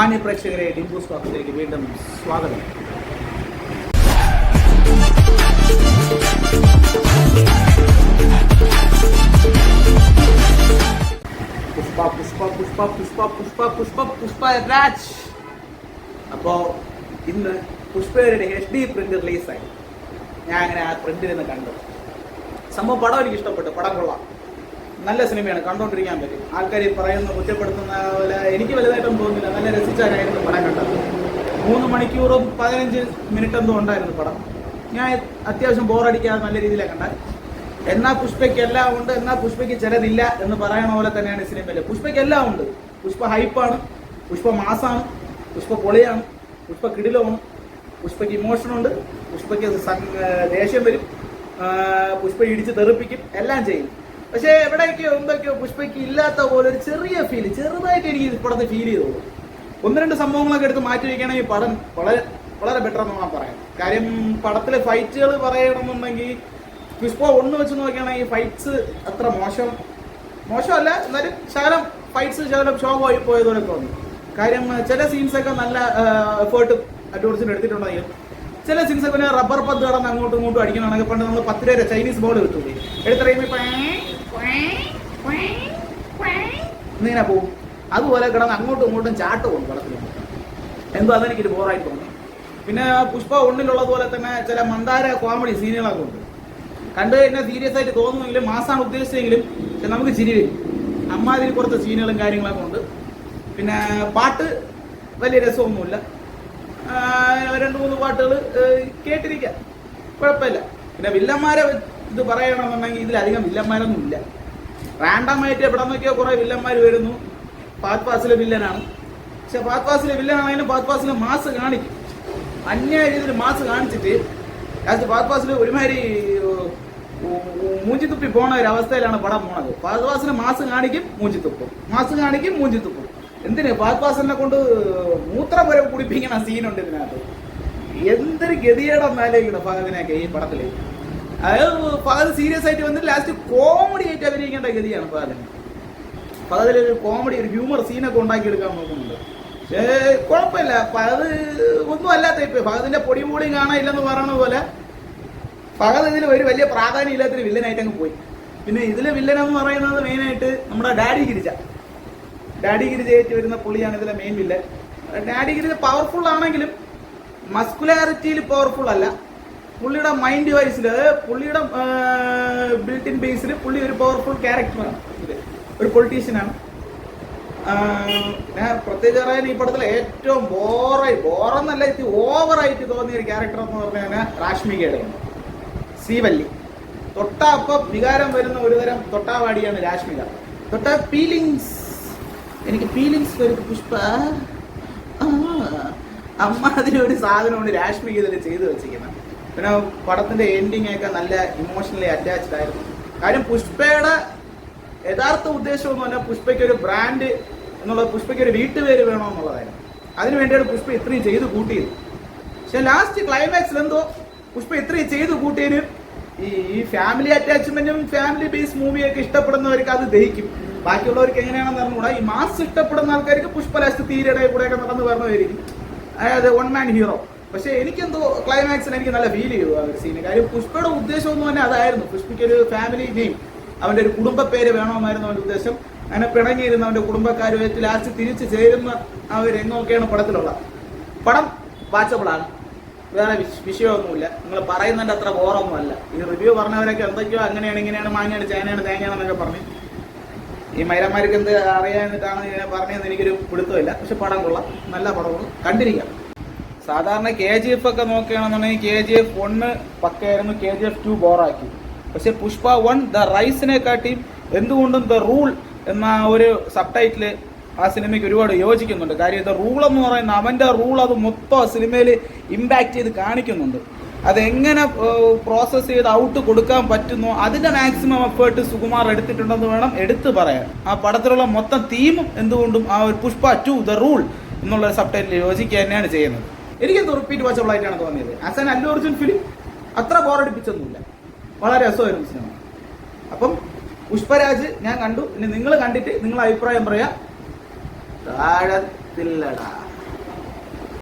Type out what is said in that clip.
മാന്യ പ്രേക്ഷകരെ ഡിംബു സ്വാഗതത്തിലേക്ക് വീണ്ടും സ്വാഗതം. പുഷ്പ പുഷ്പ പുഷ്പ പുഷ്പ പുഷ്പ പുഷ്പ പുഷ്പ രാജ്. അപ്പോ ഇന്ന് പുഷ്പയുടെ എച്ച് ഡി പ്രിന്റ് റിലീസായി ഞാൻ അങ്ങനെ ആ പ്രിന്റിൽ നിന്ന് കണ്ടു. സംഭവം പടം എനിക്ക് ഇഷ്ടപ്പെട്ടു. പടം കൊള്ളാം. നല്ല സിനിമയാണ് കണ്ടുകൊണ്ടിരിക്കാൻ പറ്റും. ആൾക്കാർ പറയുന്ന കുറ്റപ്പെടുത്തുന്ന പോലെ എനിക്ക് വലുതായിട്ടൊന്നും തോന്നുന്നില്ല. നല്ല രസിച്ചായിരുന്നു പടം കണ്ടത്. മൂന്ന് മണിക്കൂറും പതിനഞ്ച് മിനിറ്റ് എന്തോ ഉണ്ടായിരുന്നു പടം. ഞാൻ അത്യാവശ്യം ബോറടിക്കാതെ നല്ല രീതിയിലാണ് കണ്ടാൽ എന്നാ പുഷ്പയ്ക്ക് എല്ലാം ഉണ്ട് എന്നാ പുഷ്പയ്ക്ക് ചിലതില്ല എന്ന് പറയണ പോലെ തന്നെയാണ് ഈ സിനിമയിൽ പുഷ്പയ്ക്ക് എല്ലാം ഉണ്ട്. പുഷ്പ ഹൈപ്പാണ് പുഷ്പ മാസാണ് പുഷ്പ പൊളിയാണ് പുഷ്പ കിടിലമാണ് പുഷ്പയ്ക്ക് ഇമോഷനുണ്ട് പുഷ്പയ്ക്ക് ദേഷ്യം വരും പുഷ്പ ഇടിച്ച് തെറിപ്പിക്കും എല്ലാം ചെയ്യും. പക്ഷേ എവിടെയൊക്കെയോ എന്തൊക്കെയോ പുഷ്പയ്ക്ക് ഇല്ലാത്ത പോലെ ഒരു ചെറിയ ഫീൽ ചെറുതായിട്ട് എനിക്ക് ഇപ്പോഴത്തെ ഫീൽ ചെയ്തോളൂ ഒന്ന് രണ്ട് സംഭവങ്ങളൊക്കെ എടുത്ത് മാറ്റി വയ്ക്കുകയാണെങ്കിൽ പടം വളരെ വളരെ ബെറ്റർ എന്ന് വേണം പറയാം കാര്യം പടത്തിലെ ഫൈറ്റുകൾ പറയണമെന്നുണ്ടെങ്കിൽ പുഷ്പ ഒന്ന് വെച്ച് നോക്കുകയാണെങ്കിൽ ഫൈറ്റ്സ് അത്ര മോശം മോശമല്ല എന്നാലും ശകലം ഫൈറ്റ്സ് ശകലം ശോഭമായി പോയതുപോലെ തോന്നി. കാര്യം ചില സീൻസൊക്കെ നല്ല എഫേർട്ട് അഡ്വർസിന് എടുത്തിട്ടുണ്ടെങ്കിലും ചില സിംസ് പിന്നെ റബ്ബർ പന്ത് കടന്ന് അങ്ങോട്ടും ഇങ്ങോട്ടും അടിക്കണമെങ്കിൽ പണ്ട് നമ്മൾ പത്ത് രൂപ ചൈനീസ് ബോൾ കിട്ടൂലേ എടുത്തറിയുമ്പോൾ ഇങ്ങനെ പോവും. അതുപോലെ കിടന്ന് അങ്ങോട്ടും ഇങ്ങോട്ടും ചാട്ട് പോകും പടത്തിൽ എന്തോ അതെനിക്കൊരു ബോറായി തോന്നി. പിന്നെ പുഷ്പ ഒന്നിലുള്ളതുപോലെ തന്നെ ചില മന്ദാര കോമഡി സീനുകളൊക്കെ ഉണ്ട്. കണ്ടു കഴിഞ്ഞാൽ സീരിയസ് ആയിട്ട് തോന്നുമെങ്കിലും മാസമാണ് ഉദ്ദേശിച്ചെങ്കിലും നമുക്ക് ചിരി വരും. അമ്മാതിരി കുറച്ച് സീനുകളും കാര്യങ്ങളൊക്കെ ഉണ്ട്. പിന്നെ പാട്ട് വലിയ രസമൊന്നുമില്ല. രണ്ട് മൂന്ന് പാട്ടുകൾ കേട്ടിരിക്കാം. കുഴപ്പമില്ല. പിന്നെ വില്ലന്മാരെ ഇത് പറയണമെന്നുണ്ടെങ്കിൽ ഇതിലധികം വില്ലന്മാരൊന്നും ഇല്ല റാൻഡമായിട്ട് എവിടെ നിന്നൊക്കെയോ കുറേ വില്ലന്മാർ വരുന്നു. പാത് പാസിലെ വില്ലനാണ്. പക്ഷെ പാത് പാസിലെ വില്ലനാണെങ്കിലും പാത് പാസിലെ മാസ് കാണിക്കും. അന്യായ രീതിയിൽ മാസ് കാണിച്ചിട്ട് ലാസ്റ്റ് പാത് പാസിൽ ഒരുമാതിരി മൂഞ്ചിത്തുപ്പി പോണ ഒരു അവസ്ഥയിലാണ് പടം പോണത്. പാത് പാസിന് മാസ് കാണിക്കും മൂഞ്ചിത്തുപ്പും. മാസ് കാണിക്കും മൂഞ്ചിത്തുപ്പും. എന്തിന് പാസ്പാസനെ കൊണ്ട് മൂത്രം വരെ കുടിപ്പിക്കുന്ന സീനുണ്ട് ഇതിനകത്ത്. എന്തൊരു ഗതികേടെന്നാലേക്കണം ഫഹദിനൊക്കെ ഈ പടത്തിൽ. അതായത് ഫഹദ് സീരിയസ് ആയിട്ട് വന്നിട്ട് ലാസ്റ്റ് കോമഡി ആയിട്ട് അഭിനയിക്കേണ്ട ഗതിയാണ് ഫഹദിന് ഫഹദിൽ ഒരു കോമഡി ഒരു ഹ്യൂമർ സീനൊക്കെ ഉണ്ടാക്കിയെടുക്കാൻ നോക്കുന്നുണ്ട്. പക്ഷേ കുഴപ്പമില്ല. ഫഹദ് ഒന്നും അല്ലാത്ത ഇപ്പൊ ഫഹദിന്റെ പൊടി പോളിയും കാണാനില്ലെന്ന് പറയണ പോലെ ഫഹദ് ഇതിൽ ഒരു വലിയ പ്രാധാന്യം ഇല്ലാത്തൊരു വില്ലനായിട്ട് അങ്ങ് പോയി. പിന്നെ ഇതിലെ വില്ലൻ എന്ന് പറയുന്നത് മെയിനായിട്ട് നമ്മുടെ ഡാഡി ഗിരിജ. ഡാഡി ജയിച്ച് വരുന്ന പുള്ളിയാണ് ഇതിലെ main villain daddy Girija powerful ആണെങ്കിലും മസ്കുലാരിറ്റിയിൽ പവർഫുൾ അല്ല. പുള്ളിയുടെ മൈൻഡ് വൈസിൽ പുള്ളിയുടെ ബിൽറ്റ് ഇൻ ബേസിൽ പുള്ളി ഒരു പവർഫുൾ ക്യാരക്ടറാണ് ഒരു പൊളിറ്റീഷ്യനാണ് ഞാൻ പ്രത്യേകിച്ച് പറയാൻ ഈ പടത്തിൽ ഏറ്റവും ബോറായി ബോറെന്നല്ല ഇത് ഓവറായിട്ട് തോന്നിയ ഒരു ക്യാരക്ടർ എന്ന് പറഞ്ഞു കഴിഞ്ഞാൽ ശ്രീവല്ലി തൊട്ടാപ്പം വികാരം വരുന്ന ഒരുതരം തൊട്ടാവാടിയാണ് രാഷ്മിക. തൊട്ട ഫീലിങ്സ് എനിക്ക് ഫീലിങ്സ് വരും. പുഷ്പ. അമ്മ അതിനൊരു സാധനമാണ് രാഷ്മിക ഇതിൽ ചെയ്തു വെച്ചിരിക്കുന്നത് പിന്നെ പടത്തിന്റെ എൻഡിങ് ഒക്കെ നല്ല ഇമോഷണലി അറ്റാച്ച്ഡ് ആയിരുന്നു. കാര്യം പുഷ്പയുടെ യഥാർത്ഥ ഉദ്ദേശം എന്ന് പറഞ്ഞാൽ പുഷ്പയ്ക്ക് ഒരു ബ്രാൻഡ് എന്നുള്ള പുഷ്പയ്ക്ക് ഒരു വീട്ടുപേര് വേണമെന്നുള്ളതായിരുന്നു. അതിനു വേണ്ടിയാണ് പുഷ്പ ഇത്രയും ചെയ്തു കൂട്ടിയത്. പക്ഷെ ലാസ്റ്റ് ക്ലൈമാക്സിൽ എന്തോ പുഷ്പ ഇത്രയും ചെയ്തു കൂട്ടിയതിന് ഈ ഈ ഫാമിലി അറ്റാച്ച്മെന്റും ഫാമിലി ബേസ് മൂവിയൊക്കെ ഇഷ്ടപ്പെടുന്നവർക്ക് അത് ദഹിക്കും. ബാക്കിയുള്ളവർക്ക് എങ്ങനെയാണെന്ന് അറിഞ്ഞുകൂടാ? ഈ മാസ് ഇഷ്ടപ്പെടുന്ന ആൾക്കാർക്ക് പുഷ്പലാസ്റ്റ് തീരയുടെ കൂടെയൊക്കെ നടന്ന് പറഞ്ഞവരായിരിക്കും. അതായത് വൺ മാൻ ഹീറോ പക്ഷെ എനിക്കെന്തോ ക്ലൈമാക്സിൽ എനിക്ക് നല്ല ഫീൽ ചെയ്തു ആ ഒരു സീന് കാര്യം പുഷ്പയുടെ ഉദ്ദേശം എന്ന് തന്നെ അതായിരുന്നു. പുഷ്പയ്ക്ക് ഒരു ഫാമിലി നെയിം അവന്റെ ഒരു കുടുംബ പേര് വേണമെന്നായിരുന്നു അവന്റെ ഉദ്ദേശം. അങ്ങനെ പിണങ്ങിയിരുന്ന അവന്റെ കുടുംബക്കാരുമായിട്ട് ലാസ്റ്റ് തിരിച്ചു ചേരുന്ന ആ ഒരു രംഗമൊക്കെയാണ് പടത്തിലുള്ള പടം വാച്ചബിളാണ് വേറെ വിഷ- വിഷയമൊന്നുമില്ല. നിങ്ങൾ പറയുന്നതിന്റെ അത്ര ബോറൊന്നും അല്ല ഈ റിവ്യൂ പറഞ്ഞവരൊക്കെ എന്തൊക്കെയോ അങ്ങനെയാണ് ഇങ്ങനെയാണ് മാങ്ങയാണ് ചേനയാണ് തേങ്ങയാണെന്നൊക്കെ പറഞ്ഞു ഈ മൈരന്മാർക്ക് എന്ത് അറിയാനിട്ടാണ് ഇങ്ങനെ പറഞ്ഞതെന്ന് എനിക്കൊരു പിടുത്തമില്ല. പക്ഷെ പടം കൊള്ളാം. നല്ല പടമാണ് കണ്ടിരിക്കാം. സാധാരണ കെ ജി എഫ് ഒക്കെ നോക്കുകയാണെന്നുണ്ടെങ്കിൽ കെ ജി എഫ് ഒന്ന് പക്കയായിരുന്നു. കെ ജി എഫ് ടു ബോറാക്കി. പക്ഷെ പുഷ്പ വൺ ദ റൈസിനെ കാട്ടിയും എന്തുകൊണ്ടും ദ റൂൾ എന്ന ഒരു സബ് ടൈറ്റിൽ ആ സിനിമയ്ക്ക് ഒരുപാട് യോജിക്കുന്നുണ്ട്. കാര്യം ദ റൂൾ എന്ന് പറയുന്ന അവന്റെ റൂൾ അത് മൊത്തം ആ സിനിമയിൽ ഇമ്പാക്ട് ചെയ്ത് കാണിക്കുന്നുണ്ട്. അതെങ്ങനെ പ്രോസസ്സ് ചെയ്ത് ഔട്ട് കൊടുക്കാൻ പറ്റുന്നോ അതിന്റെ മാക്സിമം എഫേർട്ട് സുകുമാർ എടുത്തിട്ടുണ്ടെന്ന് വേണം എടുത്തു പറയാൻ. ആ പടത്തിലുള്ള മൊത്തം തീമും എന്തുകൊണ്ടും ആ ഒരു പുഷ്പ ടു ദ റൂൾ എന്നുള്ള സബ് ടൈറ്റിൽ യോജിക്കുക തന്നെയാണ് ചെയ്യുന്നത്. എനിക്കെന്തോ റിപ്പീറ്റ് വാച്ചബിൾ ആയിട്ടാണ് തോന്നിയത്. ആസ് ആൻ അല്ലു ഫിലിം അത്ര ബോറടിപ്പിച്ചൊന്നുമില്ല വളരെ രസമായിരുന്നു സിനിമ അപ്പം പുഷ്പരാജ് ഞാൻ കണ്ടു. ഇനി നിങ്ങൾ കണ്ടിട്ട് നിങ്ങളെ അഭിപ്രായം പറയാ. താഴത്തില്ലടാ.